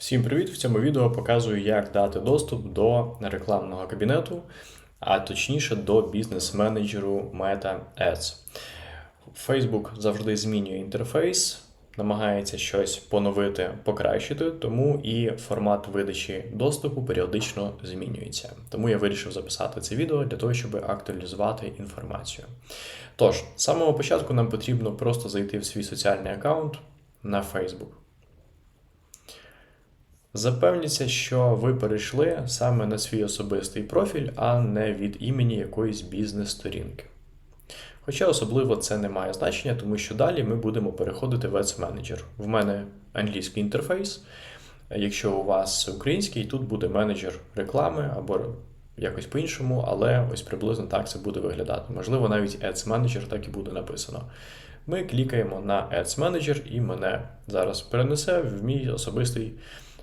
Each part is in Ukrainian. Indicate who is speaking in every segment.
Speaker 1: Всім привіт! В цьому відео показую, як дати доступ до рекламного кабінету, а точніше до бізнес-менеджеру Meta Ads. Facebook завжди змінює інтерфейс, намагається щось поновити, покращити, тому і формат видачі доступу періодично змінюється. Тому я вирішив записати це відео для того, щоб актуалізувати інформацію. Тож, з самого початку нам потрібно просто зайти в свій соціальний аккаунт на Facebook. Запевніться, що ви перейшли саме на свій особистий профіль, а не від імені якоїсь бізнес-сторінки. Хоча особливо це не має значення, тому що далі ми будемо переходити в Ads Manager. В мене англійський інтерфейс. Якщо у вас український, тут буде менеджер реклами або якось по-іншому, але ось приблизно так це буде виглядати. Можливо, навіть Ads Manager так і буде написано. Ми клікаємо на Ads Manager і мене зараз перенесе в мій особистий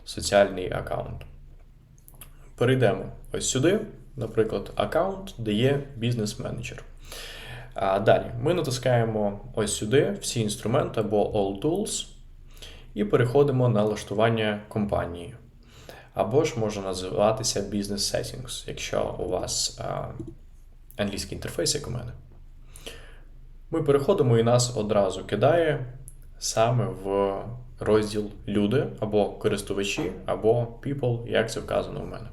Speaker 1: соціальний аккаунт. Перейдемо ось сюди, наприклад, аккаунт, де є бізнес-менеджер. Далі ми натискаємо ось сюди всі інструменти або All Tools і переходимо на налаштування компанії. Або ж може називатися Business Settings, якщо у вас а, англійський інтерфейс, як у мене. Ми переходимо і нас одразу кидає саме в розділ люди або користувачі, або people, як це вказано у мене.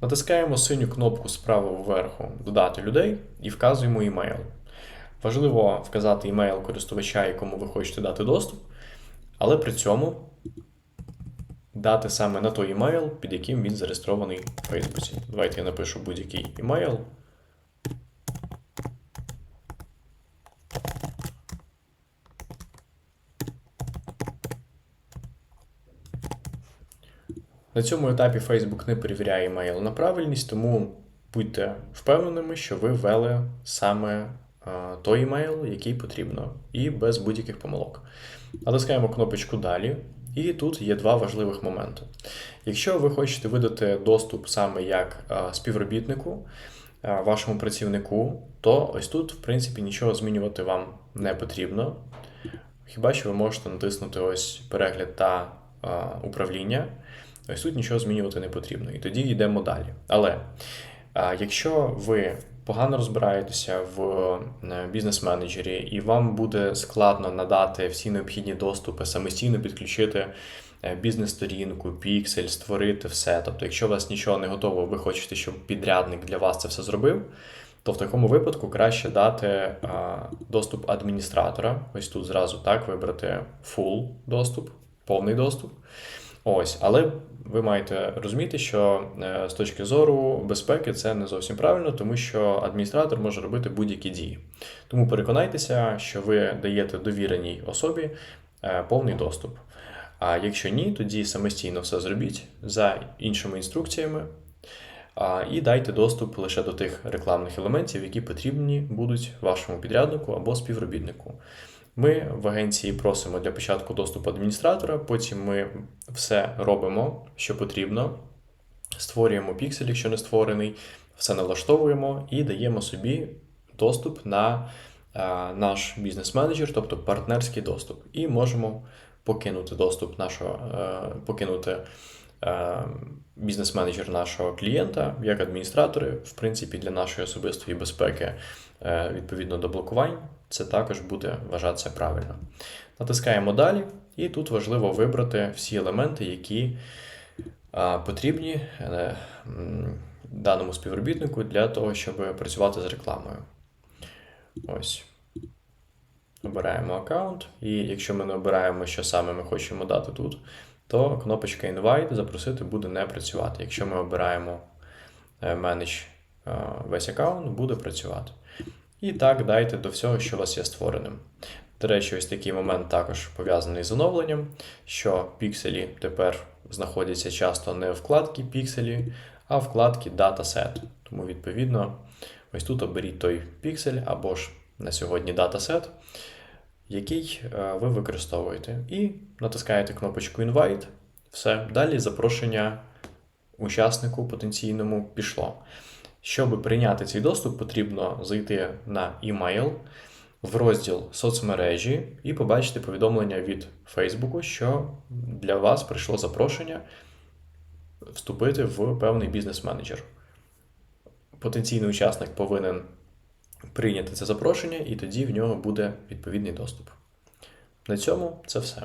Speaker 1: Натискаємо синю кнопку справа вверху Додати людей і вказуємо імейл. Важливо вказати імейл користувача, якому ви хочете дати доступ, але при цьому дати саме на той імейл, під яким він зареєстрований в Фейсбуці. Давайте я напишу будь-який імейл. На цьому етапі Facebook не перевіряє email на правильність, тому будьте впевненими, що ви ввели саме е, той емейл, який потрібно, і без будь-яких помилок. Натискаємо кнопочку Далі, і тут є два важливих моменти. Якщо ви хочете видати доступ саме як е, співробітнику, е, вашому працівнику, то ось тут, в принципі, нічого змінювати вам не потрібно. Хіба що ви можете натиснути ось перегляд та управління. Ось тут нічого змінювати не потрібно. І тоді йдемо далі. Але якщо ви погано розбираєтеся в е, бізнес-менеджері, і вам буде складно надати всі необхідні доступи, самостійно підключити е, бізнес-сторінку, піксель, створити все. Тобто, якщо у вас нічого не готово, ви хочете, щоб підрядник для вас це все зробив. То в такому випадку краще дати доступ адміністратора. Ось тут зразу так вибрати full доступ, повний доступ. Ось, але ви маєте розуміти, що е, з точки зору безпеки це не зовсім правильно, тому що адміністратор може робити будь-які дії. Тому переконайтеся, що ви даєте довіреній особі е, повний доступ. А якщо ні, тоді самостійно все зробіть за іншими інструкціями. І дайте доступ лише до тих рекламних елементів, які потрібні будуть вашому підряднику або співробітнику. Ми в агенції просимо для початку доступ адміністратора, потім ми все робимо, що потрібно. Створюємо піксель, якщо не створений, все налаштовуємо і даємо собі доступ на а, наш бізнес-менеджер, тобто партнерський доступ. І можемо покинути доступ нашого, а, покинути бізнес-менеджер нашого клієнта як адміністратори, в принципі, для нашої особистої безпеки відповідно до блокувань. Це також буде вважатися правильно. Натискаємо далі, і тут важливо вибрати всі елементи, які потрібні е, даному співробітнику для того, щоб працювати з рекламою. Ось. Обираємо аккаунт, і якщо ми не обираємо, що саме ми хочемо дати тут, то кнопочка Invite запросити буде не працювати. Якщо ми обираємо Manage весь аккаунт, буде працювати. І так дайте до всього, що у вас є створеним. До речі, ось такий момент також пов'язаний з оновленням, що пікселі тепер знаходяться часто не в вкладці пікселі, а в вкладці Dataset. Тому, відповідно, ось тут оберіть той піксель або ж на сьогодні датасет, який е, ви використовуєте. І натискаєте кнопочку Invite. Все, далі запрошення учаснику потенційному пішло. Щоб прийняти цей доступ, потрібно зайти на email, в розділ соцмережі і побачите повідомлення від Фейсбуку, що для вас прийшло запрошення вступити в певний бізнес-менеджер. Потенційний учасник повинен прийняти це запрошення, і тоді в нього буде відповідний доступ. На цьому це все.